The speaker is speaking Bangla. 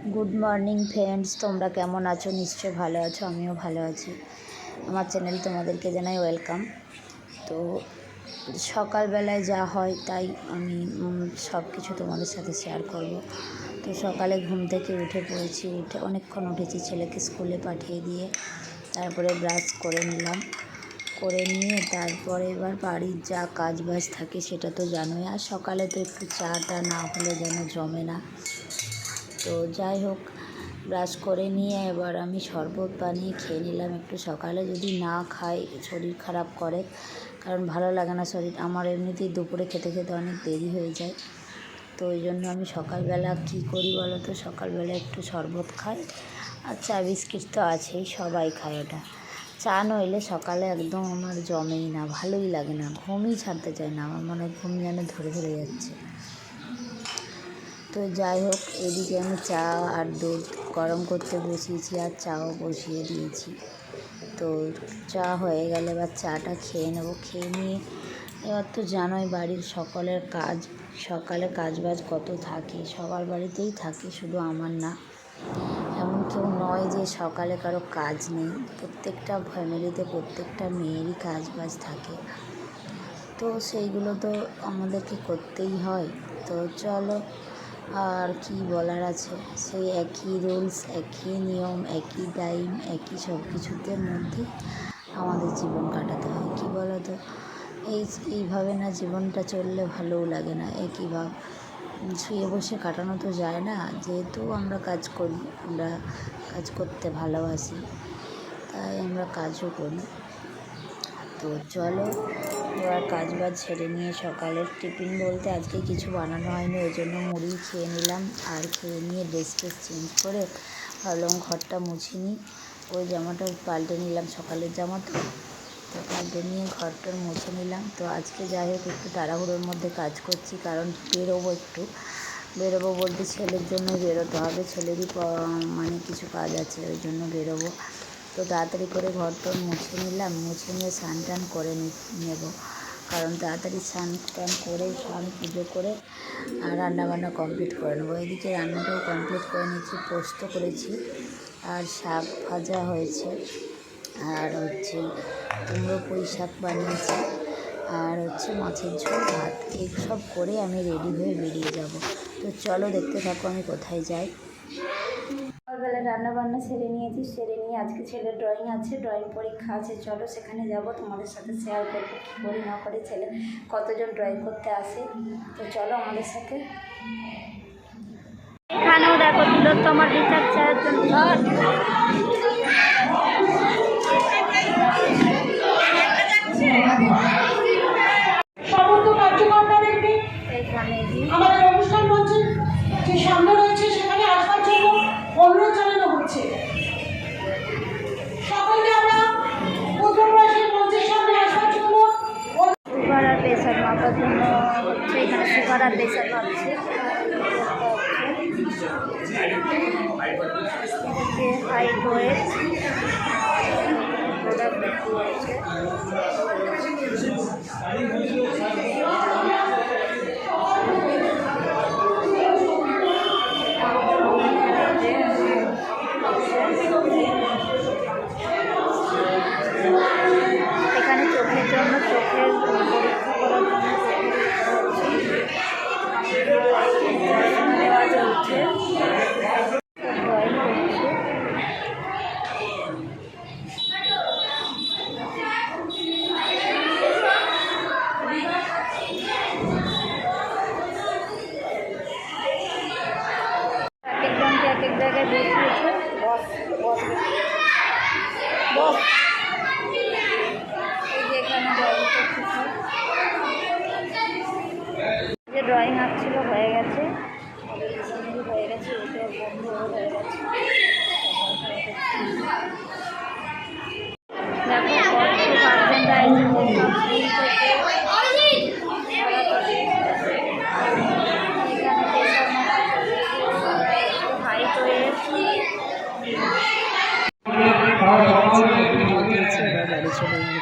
গুড মর্নিং ফ্রেন্ডস তোমরা কেমন আছো? নিশ্চয় ভালো আছো, আমিও ভালো আছি। আমার চ্যানেল তোমাদেরকে জানাই ওয়েলকাম তো সকালবেলায় যা হয় তাই আমি সব কিছু তোমাদের সাথে শেয়ার করব। তো সকালে ঘুম থেকে উঠে পড়েছি, উঠে অনেকক্ষণ উঠেছি ছেলেকে স্কুলে পাঠিয়ে দিয়ে। তারপরে ব্রাশ করে নিলাম। করে নিয়ে তারপরে এবার বাড়ির যা কাজ বাজ থাকে সেটা তো জানোই। আর সকালে তো একটু চা টা না হলে যেন জমে না। তো যাই হোক, ব্রাশ করে নিয়ে এবার আমি শরবত বানিয়ে খেয়ে নিলাম একটু সকালে। যদি না খাই, শরীর খারাপ করে, কারণ ভালো লাগে না শরীর। আমার এমনিতেই দুপুরে খেতে খেতে অনেক দেরি হয়ে যায়। তো ওই জন্য আমি সকালবেলা কী করি বলো তো? সকালবেলা একটু শরবত খাই। আর চা বিস্কিট তো আছেই, সবাই খায় ওটা। চা নইলে সকালে একদম আমার জমেই না, ভালোই লাগে না। ঘুমই ছাড়তে চায় না, আমার মনে ঘুম যেন ধরে ধরে যাচ্ছে। তো যাই হোক, এদিকে আমি চা আর দুধ গরম করতে বসিয়েছি আর চাও বসিয়ে দিয়েছি। তো চা হয়ে গেলে এবার চাটা খেয়ে নেব। খেয়ে নিয়ে এবার তো জানোই বাড়ির সকলের কাজ, সকালে কাজ বাজ কত থাকে, সবার বাড়িতেই থাকে, শুধু আমার না। এমন কেউ নয় যে সকালে কারও কাজ নেই, প্রত্যেকটা ফ্যামিলিতে প্রত্যেকটা মেয়েরই কাজ বাজ থাকে। তো সেইগুলো তো আমাদেরকে করতেই হয়। তো চলো আর কি বলার আছে? সেই একই রুলস একই নিয়ম, একই টাইম একই সব কিছুতে মধ্যে আমাদের জীবন কাটাতে হয়। কী বলো তো এই, এইভাবে না জীবনটা চললে ভালোও লাগে না। একই একইভাবে শুয়ে বসে কাটানো তো যায় না। যেহেতু আমরা কাজ করি, আমরা কাজ করতে ভালোবাসি, তাই আমরা কাজও করি। তো চলো, এবার কাজ বাজ ছেড়ে নিয়ে সকালের টিফিন বলতে আজকে কিছু বানানো হয়নি, ওই জন্য মুড়ি খেয়ে নিলাম আর খেয়ে নিয়ে ড্রেস ট্রেস চেঞ্জ করে ভাবলাম ঘরটা মুছে নিই। ওই জামাটা পাল্টে নিলাম সকালের জামা তো তো পাল্টে নিয়ে ঘরটা মুছে নিলাম। তো আজকে যাই হোক একটু তাড়াহুড়োর মধ্যে কাজ করছি, কারণ বেরোবো একটু। বেরোবো বলতে ছেলের জন্য বেরোতে হবে, ছেলেরই মানে কিছু কাজ আছে, ওই জন্য বেরোবো। তো তাড়াতাড়ি করে ঘর টর মুছে নিলাম, মুছে নিয়ে স্নান টান করে নেব। কারণ তাড়াতাড়ি স্নান টান করে স্নান পুজো করে, আর রান্নাবান্না কমপ্লিট করে নেব। এদিকে রান্নাটাও কমপ্লিট করে নিয়েছি, পোস্ত করেছি, আর শাক ভাজা হয়েছে, আর হচ্ছে কুমড়ো পুঁই শাক বানিয়েছি, আর হচ্ছে মাছের ঝোল, ভাত এইসব করে আমি রেডি হয়ে বেরিয়ে যাব। তো চলো দেখতে থাকো আমি কোথায় যাই। সকালবেলা রান্না বান্না সেরে নিয়েছি সেরে নিয়ে আজকে ছেলের ড্রয়িং আছে ড্রয়িং পরীক্ষা আছে। চলো সেখানে যাব তোমাদের সাথে শেয়ার করব কী করি না করে ছেলে কতজন ড্রয়িং করতে আসে। তো চলো আমাদের সাথে। এখানেও দেখো তিলোত্তমার রিচার্জ চাওয়ার জন্য। সমস্ত কার্যকর্তাদেরকে এখানে আমাদের অনুষ্ঠান যে সামনে অনুরোধ জানানো হচ্ছে। সকলকে আমরা উত্তরপ্রদেশের মঞ্চের সামনে আসবার জন্য হচ্ছে এখানে pressure মাপছে। Height weight product boss boss boss যে ড্রয়িং আঁকছিল হয়ে গেছে। হয়ে গেছে এটা বন্ধ হয়ে গেছে। 做了一个